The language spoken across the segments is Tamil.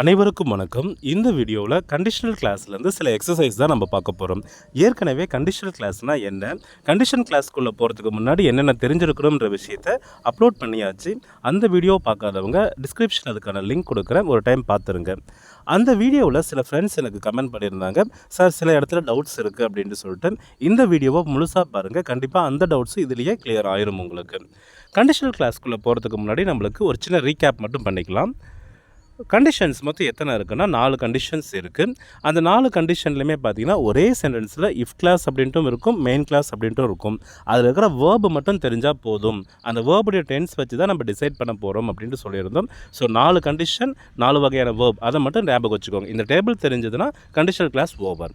அனைவருக்கும் வணக்கம். இந்த வீடியோவில் கண்டிஷனல் கிளாஸ்லேருந்து சில எக்ஸசைஸ் தான் நம்ம பார்க்க போகிறோம் ஏற்கனவே கண்டிஷனல் கிளாஸ்னால் என்ன? கண்டிஷன் கிளாஸ்க்குள்ளே போகிறதுக்கு முன்னாடி என்னென்ன தெரிஞ்சிருக்கணுன்ற விஷயத்த அப்லோட் பண்ணியாச்சு. அந்த வீடியோ பார்க்காதவங்க டிஸ்கிரிப்ஷன் அதுக்கான லிங்க் கொடுக்குறேன். ஒரு டைம் பார்த்துருங்க. அந்த வீடியோவில் சில ஃப்ரெண்ட்ஸ் எனக்கு கமெண்ட் பண்ணியிருந்தாங்க. சார் சில இடத்துல டவுட்ஸ் இருக்குது அப்படின்ட்டு சொல்லிட்டு இந்த வீடியோவை முழுசாக பாருங்கள் கண்டிப்பாக அந்த டவுட்ஸ் இதுலேயே கிளியர் ஆயிரும் உங்களுக்கு. கண்டிஷனல் கிளாஸ்க்குள்ளே போகிறதுக்கு முன்னாடி நம்மளுக்கு ஒரு சின்ன ரீகேப் மட்டும் பண்ணிக்கலாம். கண்டிஷன்ஸ் மொத்தம் எத்தனை இருக்குன்னா நாலு கண்டிஷன்ஸ் இருக்குது அந்த நாலு கண்டிஷன்லையுமே பார்த்தீங்கன்னா ஒரே சென்டென்ஸில் இஃப் கிளாஸ் அப்படின்ட்டும் இருக்கும் மெயின் கிளாஸ் அப்படின்ட்டும் இருக்கும். அதில் இருக்கிற வேர்பு மட்டும் தெரிஞ்சால் போதும். அந்த வேர்புடைய டென்ஸ் வச்சு தான் நம்ம டிசைட் பண்ண போகிறோம் அப்படின்ட்டு சொல்லியிருந்தோம். ஸோ நாலு கண்டிஷன் நாலு வகையான வேர்ப் அதை மட்டும் ஞாபகம் வச்சுக்கோங்க. இந்த டேபிள் தெரிஞ்சதுன்னா conditional clause over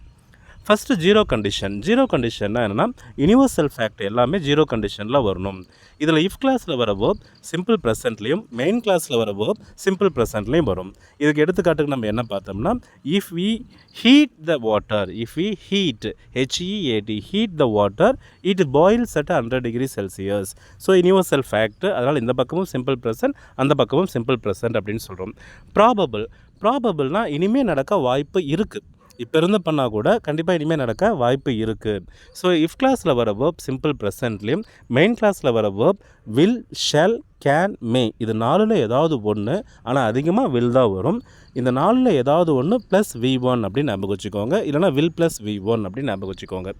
first zero condition zero கண்டிஷன்னா என்னென்னா யூனிவர்சல் ஃபேக்ட் எல்லாமே ஜீரோ கண்டிஷனில் வரணும். இதில் இஃப் கிளாஸில் வர வேர்ப் சிம்பிள் ப்ரெசன்ட்லேயும் மெயின் கிளாஸில் வர வேர்ப் சிம்பிள் ப்ரெசன்ட்லேயும் வரும். இதுக்கு எடுத்துக்காட்டுக்கு நம்ம என்ன பார்த்தோம்னா if we heat the water if we heat H E A T heat the water it boils at hundred degree Celsius so universal fact அதனால் இந்த பக்கமும் சிம்பிள் ப்ரெசன்ட் அந்த பக்கமும் சிம்பிள் ப்ரெசன்ட் அப்படின்னு சொல்கிறோம் ப்ராபபிள் ப்ராபபிள்னால் இனிமேல் நடக்க வாய்ப்பு இருக்குது இப்போ இருந்து பண்ணால் கூட கண்டிப்பாக இனிமேல் நடக்க வாய்ப்பு இருக்குது ஸோ இஃப் கிளாஸில் வர வேர்ப் சிம்பிள் ப்ரெசன்ட்லேயும் மெயின் கிளாஸில் வர verb will shall can may இது நாலில் ஏதாவது ஒன்று ஆனால் அதிகமாக வில் தான் வரும். இந்த நாலில் ஏதாவது ஒன்று ப்ளஸ் வி ஒன் அப்படின்னு ஞாபகம் வச்சுக்கோங்க. இல்லைனா வில் ப்ளஸ் வி ஒன் அப்படின்னு ஞாபகம் வச்சுக்கோங்க.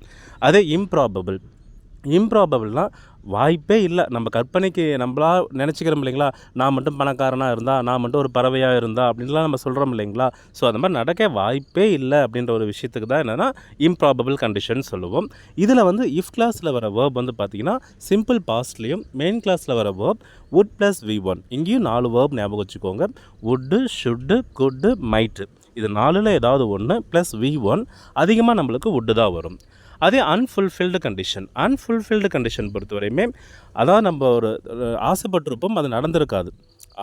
அதே இம்ப்ராபபிள் இம்ப்ராபபிள்னால் வாய்ப்பே இல்லை. நம்ம கற்பனைக்கு நம்மளா நினச்சிக்கிறோம் இல்லைங்களா? நான் மட்டும் பணக்காரனாக இருந்தால் நான் மட்டும் ஒரு பறவையாக இருந்தா அப்படின்லாம் நம்ம சொல்கிறோம் இல்லைங்களா? ஸோ அந்த மாதிரி நடக்க வாய்ப்பே இல்லை அப்படின்ற ஒரு விஷயத்துக்கு தான் என்னென்னா இம்ப்ராபபிள் கண்டிஷன் சொல்லுவோம். இதில் வந்து இஃப் கிளாஸில் வர வேர்ப் வந்து பார்த்திங்கன்னா சிம்பிள் பாஸ்ட்லேயும் மெயின் கிளாஸில் வர verb would plus V one இங்கேயும் நாலு வேர்ப் ஞாபகம் வச்சுக்கோங்க. வுட்டு ஷுட்டு குட்டு மைட்டு இது நாலில் ஏதாவது ஒன்று ப்ளஸ் வி ஒன் அதிகமாக நம்மளுக்கு வுட்டு தான் வரும். அதே அன்ஃபுல்ஃபில்டு கண்டிஷன் அன்ஃபுல்ஃபில்டு கண்டிஷன் பொறுத்தவரையுமே அதான் நம்ம ஒரு ஆசைப்பட்டிருப்போம் அது நடந்திருக்காது.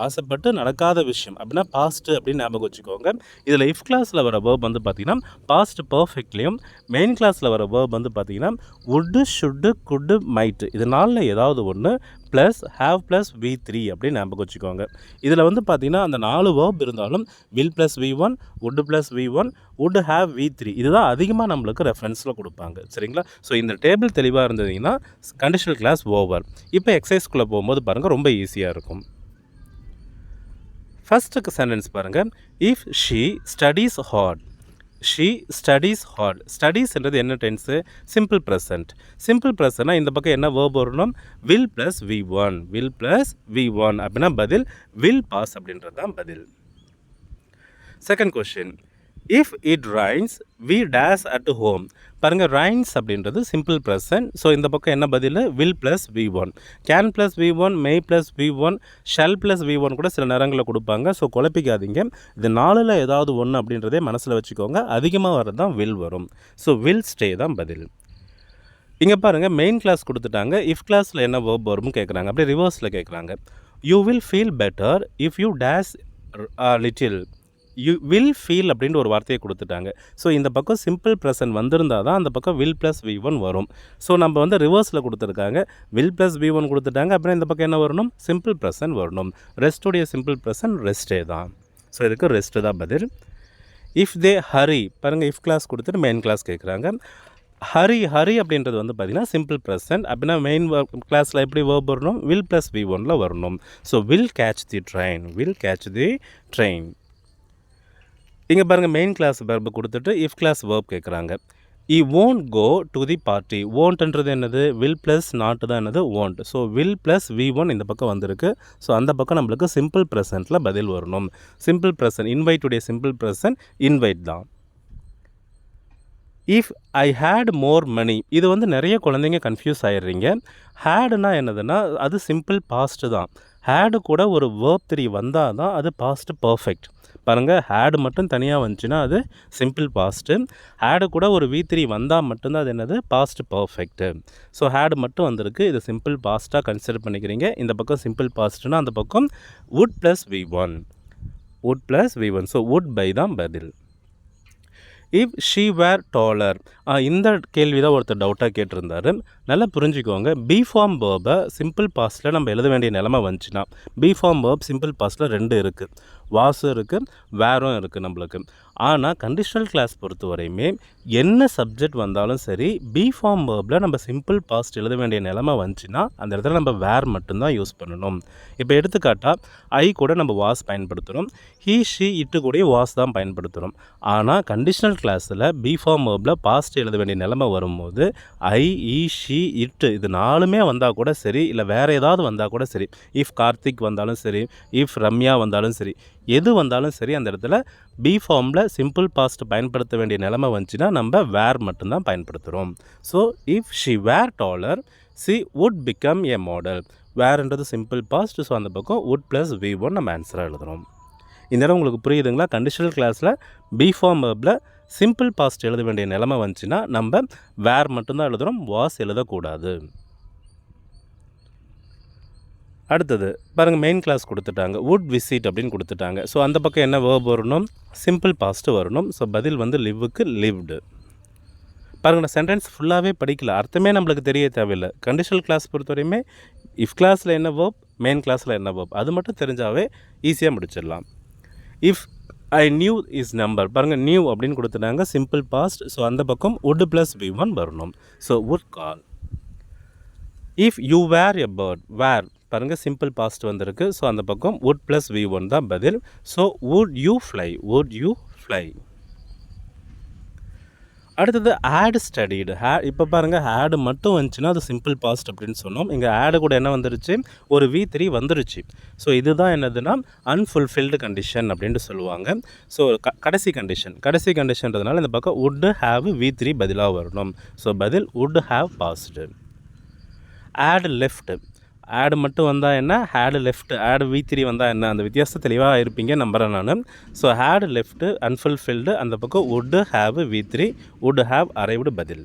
ஆசைப்பட்டு நடக்காத விஷயம். அப்படின்னா பாஸ்ட்டு அப்படின்னு ஞாபகம் வச்சுக்கோங்க. இதில் இஃப் கிளாஸில் வர வேர்ப் வந்து பார்த்திங்கன்னா பாஸ்ட் பர்ஃபெக்ட்லேயும் மெயின் கிளாஸில் வர வேர்ப் வந்து பார்த்திங்கன்னா வுட்டு ஷுட்டு குட்டு மைட்டு இது நாளில் ஏதாவது ஒன்று plus have plus V three அப்படின்னு ஞாபகம் வச்சுக்கோங்க. இதில் வந்து பார்த்திங்கன்னா அந்த நாலு வேர்ப் இருந்தாலும் will plus V one would plus V one would have V three இதுதான் அதிகமாக நம்மளுக்கு ரெஃபரன்ஸில் கொடுப்பாங்க. சரிங்களா? ஸோ இந்த டேபிள் தெளிவாக இருந்ததுங்கன்னா கண்டிஷனல் கிளாஸ் ஓவர் இப்போ எக்ஸசைஸ்குள்ளே போகும்போது பாருங்கள் ரொம்ப ஈஸியாக இருக்கும். ஃபஸ்ட்டுக்கு சென்டென்ஸ் பாருங்கள் if she studies hard she studies hard ஸ்டடீஸ்ன்றது என்ன டென்ஸு சிம்பிள் ப்ரெசன்ட் சிம்பிள் ப்ரெசன்ட்னா இந்த பக்கம் என்ன வேர்ப் வரணும்? Will plus V one will plus V one அப்படின்னா பதில் வில் பாஸ் அப்படின்றது தான் பதில். Second question if it rains we days at home பாருங்கள் ரைன்ஸ் அப்படின்றது சிம்பிள் ப்ரெசன்ட் ஸோ இந்த பக்கம் என்ன பதில்? Will plus V one can plus V one may plus V one shall plus V one கூட சில நேரங்களில் கொடுப்பாங்க. ஸோ குழப்பிக்காதீங்க. இது நாலில் ஏதாவது ஒன்று அப்படின்றதே மனசில் வச்சுக்கோங்க. அதிகமாக வர்றது தான் வில் வரும். ஸோ வில் ஸ்டே தான் பதில். இங்கே பாருங்கள் மெயின் கிளாஸ் கொடுத்துட்டாங்க. இஃப் கிளாஸில் என்ன வேர்ப் வரும்னு கேட்குறாங்க அப்படியே ரிவர்ஸில் கேட்குறாங்க you will feel better if you take little you will feel அப்படின்ற ஒரு வார்த்தையை கொடுத்துட்டாங்க. ஸோ இந்த பக்கம் சிம்பிள் ப்ரெசன்ட் வந்திருந்தால் தான் அந்த பக்கம் வில் ப்ளஸ் வி ஒன் வரும். ஸோ நம்ம வந்து ரிவர்ஸில் கொடுத்துருக்காங்க. வில் ப்ளஸ் வி ஒன் கொடுத்துட்டாங்க. அப்புறம் இந்த பக்கம் என்ன வரணும்? சிம்பிள் ப்ரெசன்ட் வரணும். ரெஸ்ட்டுடைய சிம்பிள் ப்ரெசன்ட் ரெஸ்ட்டே தான். ஸோ இதுக்கு ரெஸ்ட்டு தான் பதில். இஃப் தே ஹரி பாருங்கள் இஃப் கிளாஸ் கொடுத்துட்டு மெயின் கிளாஸ் கேட்குறாங்க ஹரி ஹரி அப்படின்றது வந்து பார்த்திங்கன்னா சிம்பிள் ப்ரெசன்ட் அப்படின்னா மெயின் கிளாஸில் எப்படி வேர்ப் வரணும்? வில் ப்ளஸ் வி ஒனில் வரணும். So will catch the train will catch the train இங்கே பாருங்கள் மெயின் கிளாஸ் வெர்பு கொடுத்துட்டு இஃப் கிளாஸ் வேர்ப் கேட்குறாங்க he won't go to the party ஓன்ட்ன்றது என்னது? வில் ப்ளஸ் நாட்டு தான் என்னது? Won't so will plus V one இந்த பக்கம் வந்திருக்கு. ஸோ அந்த பக்கம் நம்மளுக்கு சிம்பிள் ப்ரெசண்ட்டில் பதில் வரணும். சிம்பிள் ப்ரெசன்ட் இன்வைட்டுடைய சிம்பிள் ப்ரெசன்ட் இன்வைட் தான். If I had more money இது வந்து நிறைய குழந்தைங்க கன்ஃபியூஸ் ஆயிடுறீங்க. ஹேடுனா என்னதுன்னா அது சிம்பிள் பாஸ்ட்டு தான். ஹேடு கூட ஒரு வேர்ப் த்ரீ வந்தால் தான் அது பாஸ்ட்டு பர்ஃபெக்ட் பாருங்கள் ஹேடு மட்டும் தனியாக வந்துச்சுன்னா அது சிம்பிள் பாஸ்ட்டு ஹேடு கூட ஒரு வி த்ரீ வந்தால் மட்டும்தான் அது என்னது? பாஸ்ட் பர்ஃபெக்ட்டு ஸோ ஹேடு மட்டும் வந்திருக்கு. இது சிம்பிள் பாஸ்ட்டாக கன்சிடர் பண்ணிக்கிறீங்க. இந்த பக்கம் சிம்பிள் பாஸ்ட்டுனா அந்த பக்கம் would plus V one would plus V one so would buy தான் பதில். இஃப் ஷீ வேர் டாலர் இந்த கேள்வி தான் ஒருத்தர் டவுட்டாக கேட்டிருந்தாரு. நல்லா புரிஞ்சுக்கோங்க. பி ஃபார்ம் வேர்பை சிம்பிள் பாஸ்டில் நம்ம எழுத வேண்டிய நிலமை வந்துச்சுன்னா பி ஃபார்ம் வேர்ப் சிம்பிள் பாஸ்டில் ரெண்டு இருக்குது வாசும் இருக்குது வேரும் இருக்குது நம்மளுக்கு. ஆனால் கண்டிஷனல் கிளாஸ் பொறுத்த வரையுமே என்ன சப்ஜெக்ட் வந்தாலும் சரி பி ஃபார்ம் வேர்பில் நம்ம சிம்பிள் பாஸ்ட் எழுத வேண்டிய நிலமை வந்துச்சுன்னா அந்த இடத்துல நம்ம வேர் மட்டும்தான் யூஸ் பண்ணணும். இப்போ எடுத்துக்காட்டால் ஐ கூட நம்ம வாஸ் பயன்படுத்துகிறோம் ஹீ ஷி இட்டு கூட வாஸ் தான் பயன்படுத்துகிறோம் ஆனால் கண்டிஷனல் கிளாஸில் பி ஃபார்ம் வேர்பில் பாஸ்ட் எழுத வேண்டிய நிலமை வரும்போது ஐ ஈ ஷி இட்டு இது நாலுமே வந்தால் கூட சரி இல்லை வேறு ஏதாவது வந்தால் கூட சரி. இஃப் கார்த்திக் வந்தாலும் சரி இஃப் ரம்யா வந்தாலும் சரி எது வந்தாலும் சரி அந்த இடத்துல பி ஃபார்மில் சிம்பிள் பாஸ்ட் பயன்படுத்த வேண்டிய நிலைமை வந்துச்சுன்னா நம்ம வேர் மட்டும்தான் பயன்படுத்துகிறோம் so if she were taller she would become a model வேர்ன்றது simple past so அந்த பக்கம் வுட் ப்ளஸ் வி ஒன் நம்ம ஆன்சராக எழுதுகிறோம் இந்த இடம் உங்களுக்கு புரியுதுங்களா? கண்டிஷனல் கிளாஸில் பி ஃபார்ம் வேர்பில் சிம்பிள் பாஸ்ட் எழுத வேண்டிய நிலைமை வந்துச்சுன்னா நம்ம வேர் மட்டும்தான் எழுதுகிறோம் வாஸ் எழுதக்கூடாது. அடுத்தது பாருங்கள் மெயின் கிளாஸ் கொடுத்துட்டாங்க. வுட் விசிட் அப்படின்னு கொடுத்துட்டாங்க. ஸோ அந்த பக்கம் என்ன வேர்ப் வரணும்? சிம்பிள் பாஸ்ட்டு வரணும். ஸோ பதில் வந்து லிவ்வுக்கு லிவ்டு பாருங்க நான் சென்டென்ஸ் ஃபுல்லாகவே படிக்கல. அர்த்தமே நம்மளுக்கு தெரிய தேவையில்லை. கண்டிஷனல் கிளாஸ் பொறுத்தவரையுமே இஃப் கிளாஸில் என்ன வேர்ப் மெயின் கிளாஸில் என்ன வேர்ப் அது மட்டும் தெரிஞ்சாவே ஈஸியாக முடிச்சிடலாம். If I knew his number பாருங்கள் நியூ அப்படின்னு கொடுத்துட்டாங்க. சிம்பிள் பாஸ்ட் ஸோ அந்த பக்கம் வுட் ப்ளஸ் வி ஒன் வரணும். So would call if you were a bird were பாருங்கள் சிம்பிள் பாஸ்ட் வந்திருக்கு. ஸோ அந்த பக்கம் வுட் ப்ளஸ் வி ஒன் தான் பதில். So would you fly would you fly அடுத்தது ஆட் ஸ்டடிடு ஹே இப்போ பாருங்கள் ஆடு மட்டும் வந்துச்சுன்னா அது சிம்பிள் பாஸ்ட் அப்படின்னு சொன்னோம். இங்கே ஆடு கூட என்ன வந்துருச்சு? ஒரு வி த்ரீ வந்துருச்சு. ஸோ இதுதான் என்னதுன்னா அன்ஃபுல்ஃபில்டு கண்டிஷன் அப்படின்ட்டு சொல்லுவாங்க. ஸோ க கடைசி கண்டிஷன் கடைசி கண்டிஷன்றதுனால இந்த பக்கம் வுட் ஹாவ் வி த்ரீ பதிலாக வரணும். ஸோ பதில் would have past had left had மட்டும் வந்தால் என்ன? Had left had V three வந்தால் என்ன? அந்த வித்தியாசம் தெளிவாக இருப்பீங்க நம்புகிறேன் நான். ஸோ ஹேடு லெஃப்ட்டு அன்ஃபுல்ஃபில்டு அந்த பக்கம் would have V three would have arrived பதில்.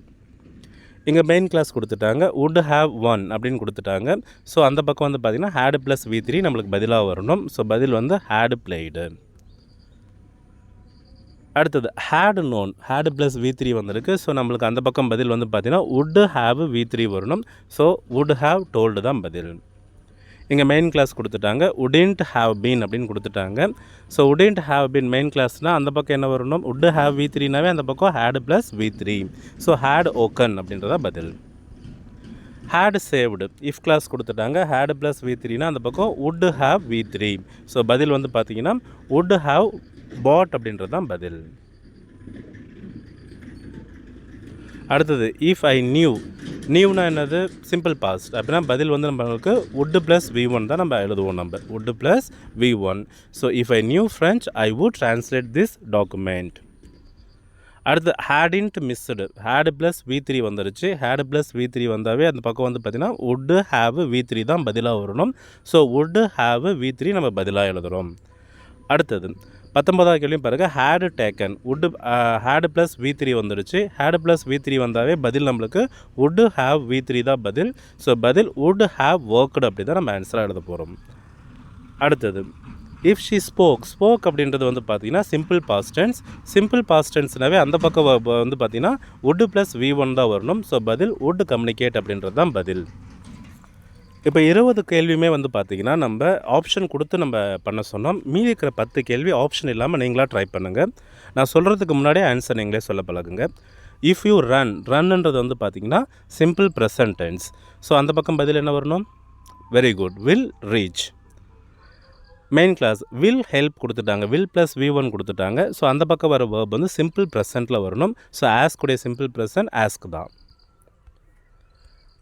இங்கே மெயின் கிளாஸ் கொடுத்துட்டாங்க வுட் ஹாவ் ஒன் அப்படின்னு கொடுத்துட்டாங்க. ஸோ அந்த பக்கம் வந்து பார்த்திங்கன்னா ஹேடு ப்ளஸ் வி த்ரீ நம்மளுக்கு பதிலாக வரணும். ஸோ பதில் வந்து ஹேடு பிளேடு அடுத்தது had known had plus V three வந்திருக்கு. ஸோ நம்மளுக்கு அந்த பக்கம் பதில் வந்து பார்த்தீங்கன்னா வுட் ஹாவ் வி த்ரீ வரணும். ஸோ வுட் ஹாவ் டோல்டு தான் பதில். இங்கே மெயின் கிளாஸ் கொடுத்துட்டாங்க. உடின்ட் ஹாவ் பீன் அப்படின்னு கொடுத்துட்டாங்க. So wouldn't have been main கிளாஸ்னால் அந்த பக்கம் என்ன வரணும்? உட் ஹாவ் வி த்ரீனாவே அந்த பக்கம் had plus V three so had woken அப்படின்றதா பதில். ஹேடு சேவ்டு இஃப் கிளாஸ் கொடுத்துட்டாங்க. ஹேடு ப்ளஸ் வி த்ரீனா அந்த பக்கம் would have V three so பதில் வந்து பார்த்தீங்கன்னா வுட் ஹாவ் பாட் அப்படின்றது தான் பதில். அடுத்தது இஃப் ஐ நியூ நியூனா என்னது? சிம்பிள் பாஸ்ட் அப்படின்னா பதில் வந்து நம்மளுக்கு உட்டு ப்ளஸ் வி ஒன் தான் நம்ம எழுதுவோம் நம்ம. Would plus V one so if I knew French I would translate this document அடுத்து hadn't missed had plus V three வந்துருச்சு. ஹேடு ப்ளஸ் வி த்ரீ வந்தாவே அந்த பக்கம் வந்து பார்த்திங்கன்னா வுட்டு ஹாவ் வி த்ரீ தான் பதிலாக வரணும். So would have V three நம்ம பதிலாக எழுதுகிறோம் அடுத்தது பத்தொன்பதாவது கேள்வியும் பாருங்கள் had taken would had plus V three வந்துடுச்சு. ஹேடு ப்ளஸ் வி த்ரீ வந்தாவே பதில் நம்மளுக்கு வுட்டு ஹாவ் வி த்ரீ தான் பதில். ஸோ பதில் வுட் ஹாவ் ஒர்க்டு அப்படி தான் நம்ம ஆன்சராக எழுத போகிறோம் அடுத்தது. இஃப் ஷி ஸ்போக் ஸ்போக் அப்படின்றது வந்து பார்த்தீங்கன்னா சிம்பிள் பாஸ்டன்ஸ் சிம்பிள் பாஸ்டன்ஸ்னாவே அந்த பக்கம் வந்து பார்த்தீங்கன்னா வுட்டு ப்ளஸ் வி ஒன் தான் வரணும். ஸோ பதில் வுட் கம்யூனிகேட் அப்படின்றது தான் பதில். இப்போ இருபது கேள்வியுமே வந்து பார்த்திங்கன்னா நம்ம ஆப்ஷன் கொடுத்து நம்ம பண்ண சொன்னோம். மீதி இருக்கிற பத்து கேள்வி ஆப்ஷன் இல்லாமல் நீங்களாக ட்ரை பண்ணுங்கள் நான் சொல்கிறதுக்கு முன்னாடியே ஆன்சர் நீங்களே சொல்ல பழகுங்க. இஃப் யூ ரன் ரன்ன்றது வந்து பார்த்தீங்கன்னா சிம்பிள் ப்ரெசன்ட் டென்ஸ் ஸோ அந்த பக்கம் பதில் என்ன வரணும்? Very good will reach main clause will help கொடுத்துட்டாங்க. வில் ப்ளஸ் வி ஒன் கொடுத்துட்டாங்க. ஸோ அந்த பக்கம் வர வேர்ப் வந்து சிம்பிள் ப்ரெசண்ட்டில் வரணும். ஸோ ஆஸ்குடைய சிம்பிள் ப்ரெசன்ட் ஆஸ்க் தான்.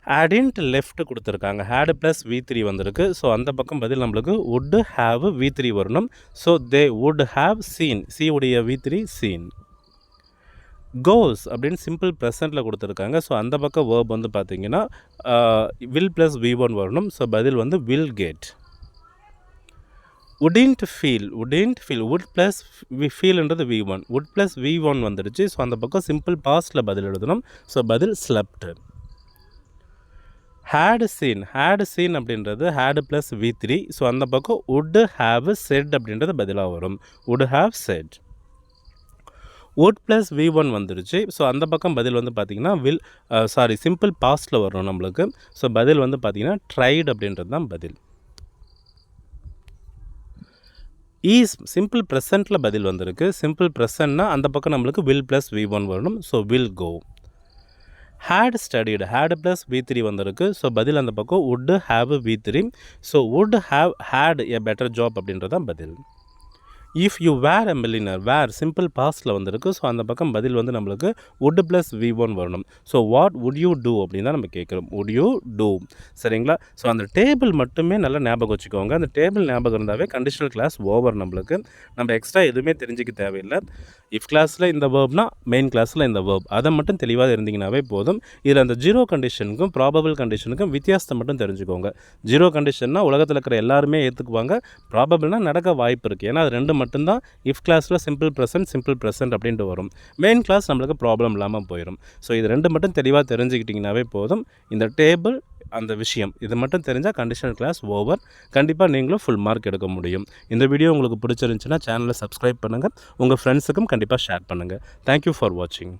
ஆடின்ட் லெஃப்ட் கொடுத்துருக்காங்க. ஹேடு ப்ளஸ் வி த்ரீ வந்திருக்கு. ஸோ அந்த பக்கம் பதில் நம்மளுக்கு வுட் ஹாவ் வி த்ரீ வரணும். So they would have seen see உடைய வி த்ரீ சீன் கோஸ் அப்படின்னு சிம்பிள் ப்ரெசண்ட்டில் கொடுத்துருக்காங்க. ஸோ அந்த பக்கம் வேர்ப் வந்து பார்த்தீங்கன்னா வில் ப்ளஸ் வி ஒன் வரணும். ஸோ பதில் வந்து will get wouldn't feel wouldn't feel would plus V ஃபீல்ன்றது V one would plus V one வந்துடுச்சு. ஸோ அந்த பக்கம் சிம்பிள் பாஸ்ட்டில் பதில் எழுதணும். ஸோ பதில் slapped had seen had seen அப்படின்றது had plus V three so அந்த பக்கம் would ஹாவ் செட் அப்படின்றது பதிலாக வரும். Would have said would plus V one வந்துருச்சு. ஸோ அந்த பக்கம் பதில் வந்து பார்த்திங்கன்னா வில் uh, சாரி சிம்பிள் பாஸ்ட்டில் வரும் நம்மளுக்கு. ஸோ பதில் வந்து பார்த்திங்கன்னா ட்ரைட் அப்படின்றது தான் பதில். ஈஸ் சிம்பிள் ப்ரெசண்ட்டில் பதில் வந்திருக்கு. சிம்பிள் ப்ரெசன்ட்னா அந்த பக்கம் நம்மளுக்கு வில் ப்ளஸ் வி ஒன் வரணும். So will go had studied had plus V three வந்திருக்கு. ஸோ பதில் அந்த பக்கம் would have V three so would have had a better job அப்படின்றது தான் பதில். If you were a millionaire were simple பாஸ்டில் வந்திருக்கு ஸோ அந்த பக்கம் பதில் வந்து நம்மளுக்கு would ப்ளஸ் வி ஒன் வரணும். So what would you do அப்படின்னு தான் நம்ம கேட்குறோம். உட் யூ டூ சரிங்களா? ஸோ அந்த டேபிள் மட்டுமே நல்லா ஞாபகம் வச்சுக்கோங்க. அந்த டேபிள் ஞாபகம் இருந்தாவே கண்டிஷனல் கிளாஸ் ஓவர் நம்மளுக்கு. நம்ம எக்ஸ்ட்ரா எதுவுமே தெரிஞ்சுக்க தேவையில்லை. இஃப் கிளாஸில் இந்த வேர்ப்னா மெயின் கிளாஸில் இந்த வேர்ப் அதை மட்டும் தெளிவாக இருந்தீங்கன்னாவே போதும். இதில் அந்த ஜீரோ கண்டிஷனுக்கும் ப்ராபபிள் கண்டிஷனுக்கும் வித்தியாசத்தை மட்டும் தெரிஞ்சுக்கோங்க. ஜீரோ கண்டிஷன்னா உலகத்தில் இருக்கிற எல்லாருமே ஏற்றுக்குவாங்க ப்ராபபிள்னால் நடக்க வாய்ப்பு இருக்குது ஏன்னா அது ரெண்டு மட்டும்தான் இஃப் கிளாஸில் சிம்பிள் ப்ரெசன்ட் சிம்பிள் ப்ரெசன்ட் அப்படின்ட்டு வரும். மெயின் கிளாஸ் நம்மளுக்கு ப்ராப்ளம் இல்லாமல் போயிடும் ஸோ இது ரெண்டு மட்டும் தெளிவாக தெரிஞ்சுக்கிட்டிங்கனாவே போதும். இந்த டேபிள் அந்த விஷயம் இது மட்டும் தெரிஞ்சால் கண்டிஷனல் கிளாஸ் ஓவர் கண்டிப்பாக நீங்களும் ஃபுல் மார்க் எடுக்க முடியும். இந்த வீடியோ உங்களுக்கு பிடிச்சிருந்துச்சுன்னா சேனலை சப்ஸ்கிரைப் பண்ணுங்கள் உங்கள் ஃப்ரெண்ட்ஸுக்கும் கண்டிப்பாக ஷேர் பண்ணுங்கள் தேங்க்யூ ஃபார் வாட்சிங்